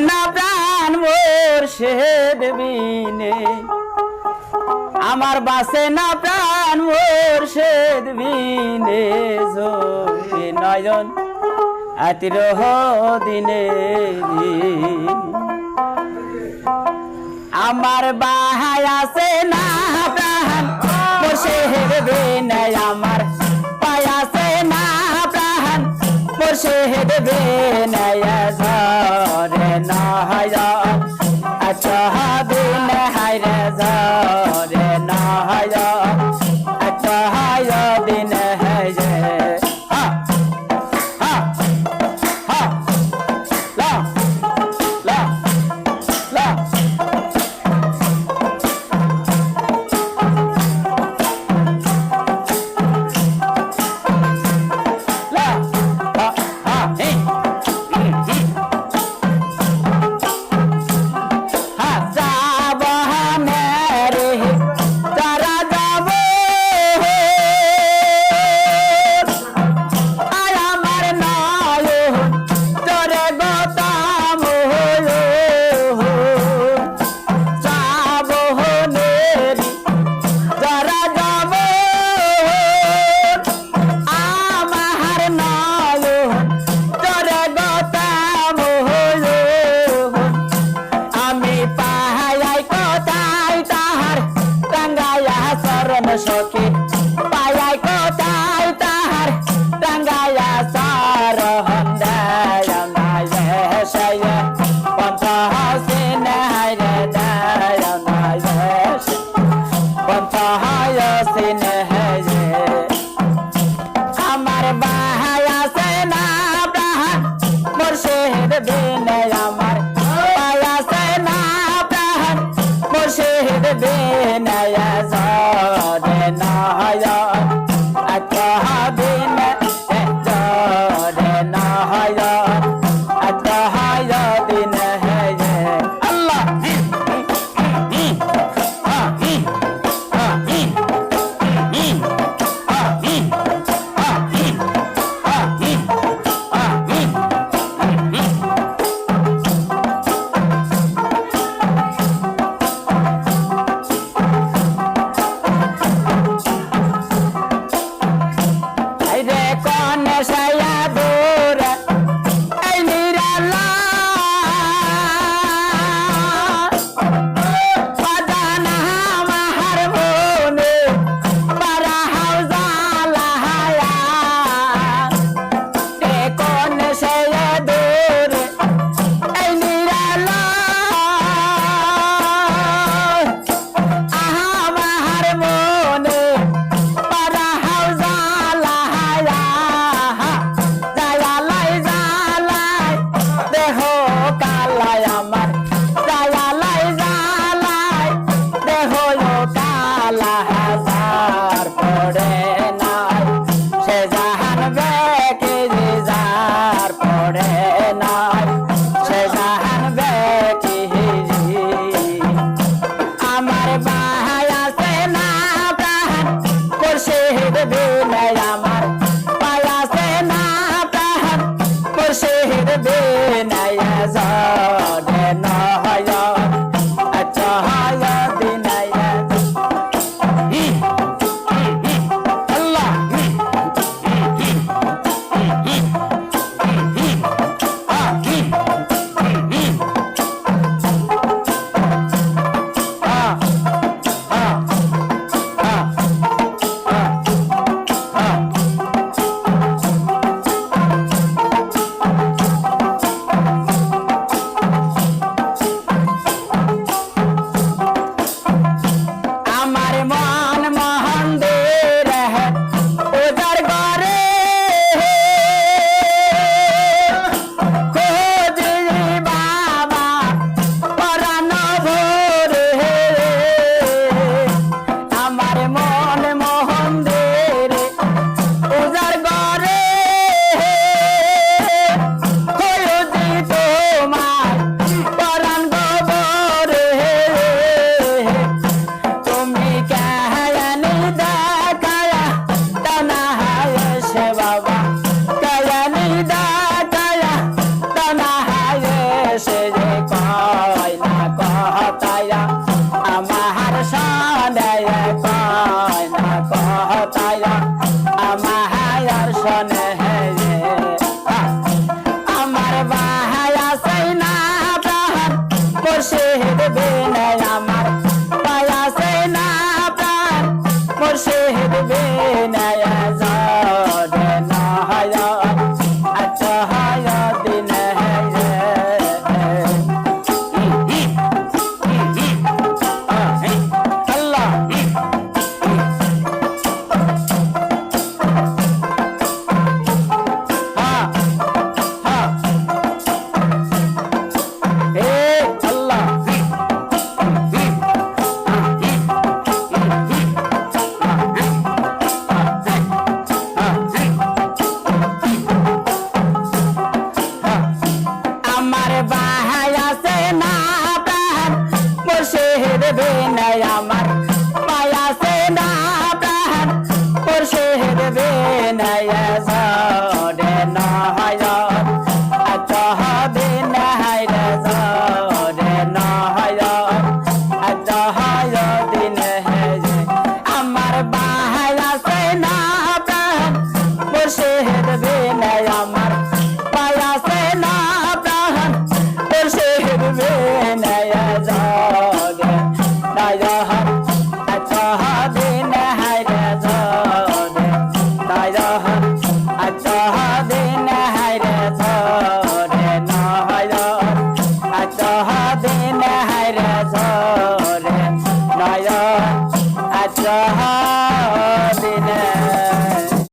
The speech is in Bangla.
না প্রাণ মোর শেদ বিনে আমার বাসে না প্রাণ মোর শেদ বিনে জোরে নয়ন আতিরহ দিনে আমার বাহাই আছে না প্রাণ মোর শেদ বিনে আমার পায় আছে না প্রাণ মোর শেদ বিনে ঝরে নয়ন